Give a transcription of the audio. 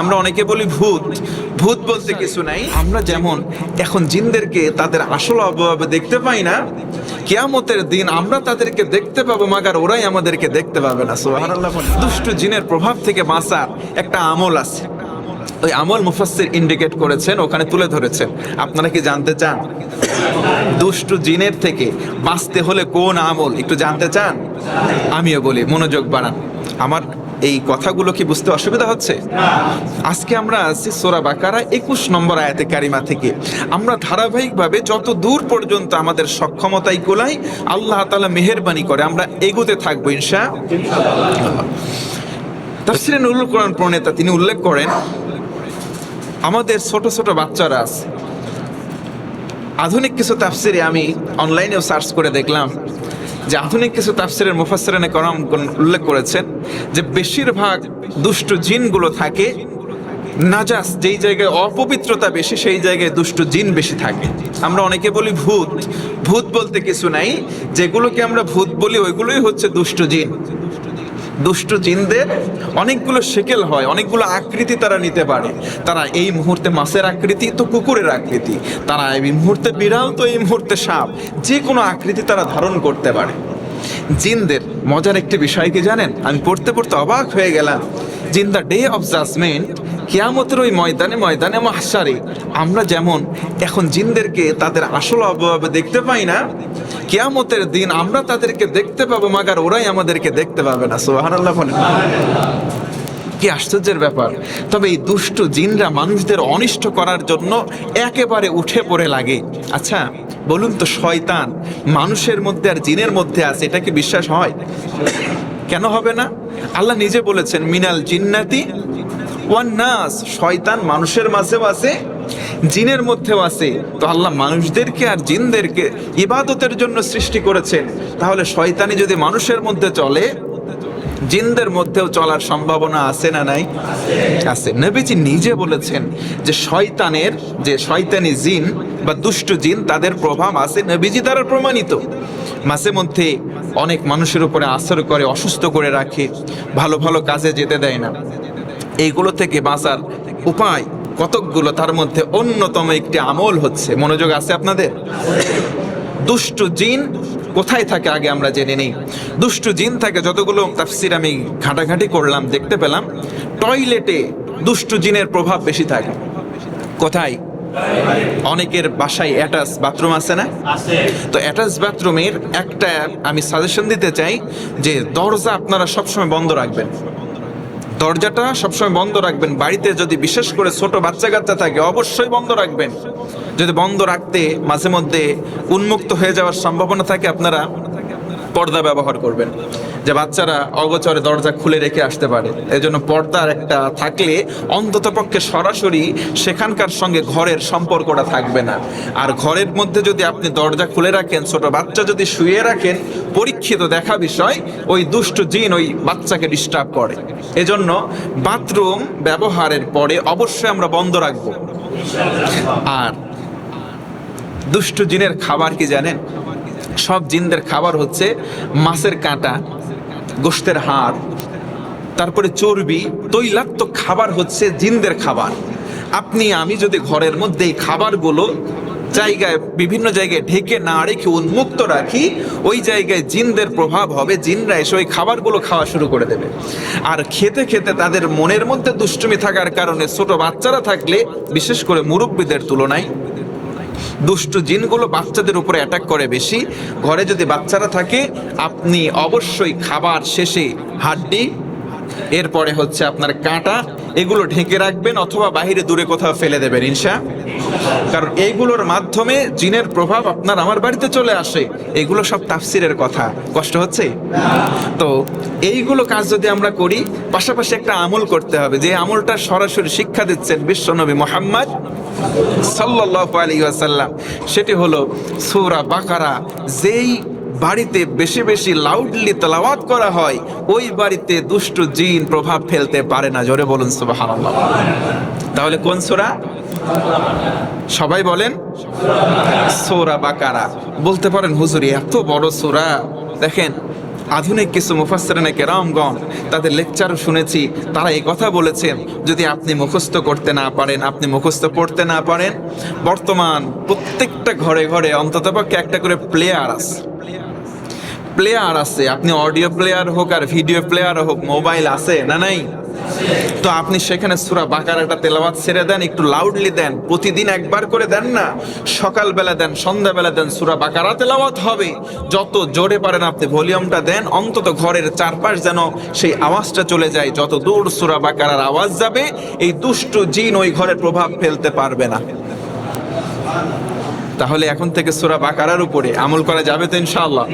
আমরা অনেকে বলি ভূত। ভূত বলতে কিছু নাই। আমরা যেমন এখন জিনদেরকে তাদের আসল অভাবে দেখতে পাই না, কিয়ামতের দিন আমরা তাদেরকে দেখতে পাবো, মাগার ওরাই আমাদেরকে দেখতে পাবে না, সুবহানাল্লাহ বলেন। দুষ্টু জিনের প্রভাব থেকে বাঁচার একটা আমল আছে। ওই আমল মুফাসসির ইন্ডিকেট করেছেন, ওখানে তুলে ধরেছেন। আপনারা কি জানতে চান? দুষ্টু জিনের থেকে বাঁচতে হলে কোন আমল? একটু জানতে চান? আমিও বলি, মনোযোগ বাড়ান। আমার এই কথাগুলো কি বুঝতে অসুবিধা হচ্ছে? আজকে আমরা আছি সোরা বাকারা একুশ নম্বর আয়াতে কারিমা থেকে। আমরা ধারাবাহিকভাবে যত দূর পর্যন্ত আমাদের সক্ষমতাই কোলাই আল্লাহ তালা মেহেরবানি করে আমরা এগোতে থাকব ইনশা তাফসিরে নুরুল কোরআন প্রণেতা তিনি উল্লেখ করেন, আমাদের ছোট ছোট বাচ্চারা আছে। আধুনিক কিছু তাফসিরে আমি অনলাইনেও সার্চ করে দেখলাম যে আধুনিক কিছু তাফসিরের মুফাসসিরানে করম উল্লেখ করেছেন যে বেশিরভাগ দুষ্ট জিনগুলো থাকে নাজাস যেই জায়গায় অপবিত্রতা বেশি, সেই জায়গায় দুষ্ট জিন বেশি থাকে। আমরা অনেকে বলি ভূত। ভূত বলতে কিছু নাই। যেগুলোকে আমরা ভূত বলি, ওইগুলোই হচ্ছে দুষ্ট জিন। দুষ্ট জিনদের অনেকগুলো শেকেল হয়, অনেকগুলো আকৃতি তারা নিতে পারে। তারা এই মুহূর্তে মাছের আকৃতি, তো কুকুরের আকৃতি। তারা এই মুহূর্তে বিড়াল, তো এই মুহূর্তে সাপ। যে কোনো আকৃতি তারা ধারণ করতে পারে। জিনদের মজার একটি বিষয় কি জানেন? আমি পড়তে পড়তে অবাক হয়ে গেলাম। জিন দ্য ডে অফ জাজমেন্ট, কেয়ামতের ওই ময়দানে ময়দানে মাহসারে। আমরা যেমন এখন জিনদেরকে তাদের আসল অভাবে দেখতে পাই না কেয়ামতের দিন আমরা তাদেরকে দেখতে পাবো, মাগার ওরাই আমাদেরকে দেখতে পাবে না। সুবহানাল্লাহ বলেন। কি আশ্চর্যের ব্যাপার। তবে এই দুষ্ট জিনরা মানুষদের অনিষ্ট করার জন্য একেবারে উঠে পড়ে লাগে। আচ্ছা বলুন তো শয়তান মানুষের মধ্যে আর জিনের মধ্যে আছে, এটা কি বিশ্বাস হয়? কেন হবে না? আল্লাহ নিজে বলেছেন, মিনাল জিন্নাতি ওয়ান নাস। শয়তান মানুষের মাঝেও আছে জিনের মধ্যেও আছে। তো আল্লাহ মানুষদেরকে আর জিনদেরকে ইবাদতের জন্য সৃষ্টি করেছেন। তাহলে শয়তানি যদি মানুষের মধ্যে চলে, জিনদের মধ্যেও চলার সম্ভাবনা আছে না নাই? আছে। নবীজি নিজে বলেছেন যে শয়তানের, যে শয়তানি জিন বা দুষ্ট জিন, তাদের প্রভাব আছে নবীজি দ্বারা প্রমাণিত। মাঝে মধ্যে অনেক মানুষের উপরে আসর করে, অসুস্থ করে রাখে, ভালো ভালো কাজে যেতে দেয় না। এইগুলো থেকে বাঁচার উপায় কতকগুলো তার মধ্যে অন্যতম একটি আমল হচ্ছে। মনোযোগ আছে আপনাদের? দুষ্টু জিন কোথায় থাকে আগে আমরা জেনে নেই। দুষ্টু জিন থাকে যতগুলো তাফসির আমি ঘাটাঘাটি করলাম দেখতে পেলাম। টয়লেটে দুষ্টু জিনের প্রভাব বেশি থাকে। কোথায়? অনেকের বাসায় অ্যাটাচ বাথরুম আছে না? তো অ্যাটাচ বাথরুমের একটা আমি সাজেশন দিতে চাই যে দরজা আপনারা সবসময় বন্ধ রাখবেন। দরজাটা সবসময় বন্ধ রাখবেন। বাড়িতে যদি বিশেষ করে ছোট বাচ্চা কাচ্চা থাকে, অবশ্যই বন্ধ রাখবেন। যদি বন্ধ রাখতে মাঝে মধ্যে উন্মুক্ত হয়ে যাওয়ার সম্ভাবনা থাকে, আপনারা পর্দা ব্যবহার করবেন। যে বাচ্চারা অগোচরে দরজা খুলে রেখে আসতে পারে। এই জন্য পর্দার একটা থাকলে অন্তত পক্ষে সরাসরি সেখানকার সঙ্গে ঘরের সম্পর্কটা থাকবে না। আর ঘরের মধ্যে যদি আপনি দরজা খুলে রাখেন, ছোট বাচ্চা যদি শুয়ে রাখেন, পরীক্ষিত দেখা বিষয়, ওই দুষ্ট জিন ওই বাচ্চাকে ডিস্টার্ব করে। এজন্য বাথরুম ব্যবহারের পরে অবশ্যই আমরা বন্ধ রাখব। আর দুষ্ট জিনের খাবার কি জানেন? সব জিনদের খাবার হচ্ছে মাছের কাঁটা। গোষ্ঠের হাড়, তারপরে চর্বি, তৈলাক্ত খাবার হচ্ছে জিনদের খাবার। আপনি, আমি যদি ঘরের মধ্যে এই খাবারগুলো জায়গায়, বিভিন্ন জায়গায় ঢেকে না রেখে উন্মুক্ত রাখি, ওই জায়গায় জিনদের প্রভাব হবে, জিনরা এসে ওই খাবারগুলো খাওয়া শুরু করে দেবে। আর খেতে খেতে তাদের মনের মধ্যে দুষ্টুমি থাকার কারণে ছোট বাচ্চারা থাকলে, বিশেষ করে মুরব্বীদের তুলনায় দুষ্ট জিনগুলো বাচ্চাদের উপরে অ্যাটাক করে বেশি। ঘরে যদি বাচ্চারা থাকে, আপনি অবশ্যই খাবার শেষে হাড্ডি, এরপরে হচ্ছে আপনার কাঁটা, এগুলো ঢেকে রাখবেন অথবা বাইরে দূরে কোথাও ফেলে দেবেন ইনশা। কারণ এইগুলোর মাধ্যমে জিনের প্রভাব আপনার আমার বাড়িতে চলে আসে। এগুলো সব তাফসিরের কথা। কষ্ট হচ্ছে? তো এইগুলো কাজ যদি আমরা করি, পাশাপাশি একটা আমল করতে হবে। যে আমলটা সরাসরি শিক্ষা দিচ্ছেন বিশ্বনবী মোহাম্মদ সাল্লাল্লাহু আলাইহি ওয়াসাল্লাম, সেটি হলো সূরা বাকারা। যেই বাড়িতে বেশি বেশি লাউডলি তেলাওয়াত করা হয়, ওই বাড়িতে দুষ্ট জিন প্রভাব ফেলতে পারে না। জোরে বলুন, সুবহানাল্লাহ। তাহলে কোন সোরা? সবাই বলেন, সোরা বাকারা। বলতে পারেন, হুজুরি, এত বড় সোরা। দেখেন আধুনিক কিছু মুফাসরণে কেরামগণ তাদের লেকচার শুনেছি, তারা এই কথা বলেছেন যদি আপনি মুখস্থ করতে না পারেন, আপনি মুখস্থ পড়তে না পারেন, বর্তমান প্রত্যেকটা ঘরে ঘরে অন্ততপক্ষে একটা করে প্লেয়ার আছে। প্লেয়ার আছে, আপনি অডিও প্লেয়ার হোক আর ভিডিও প্লেয়ার হোক মোবাইল আছে না নাই? তো আপনি সেখানে সুরা বাকারাটা তেলাওয়াত ছেড়ে দেন, একটু লাউডলি দেন। প্রতিদিন একবার করে দেন না। সকালবেলা দেন, সন্ধ্যাবেলা দেন, সুরা বাকারা তেলাওয়াত হবে। যত জোরে পারেন আপনি ভলিউমটা দেন, অন্তত ঘরের চারপাশ যেন সেই আওয়াজটা চলে যায়। যত দূর সুরা বাকারার আওয়াজ যাবে, এই দুষ্ট জিন ওই ঘরে প্রভাব ফেলতে পারবে না। তাহলে এখন থেকে সুরা বাকারার উপরে আমল করা যাবে তো ইনশাআল্লাহ।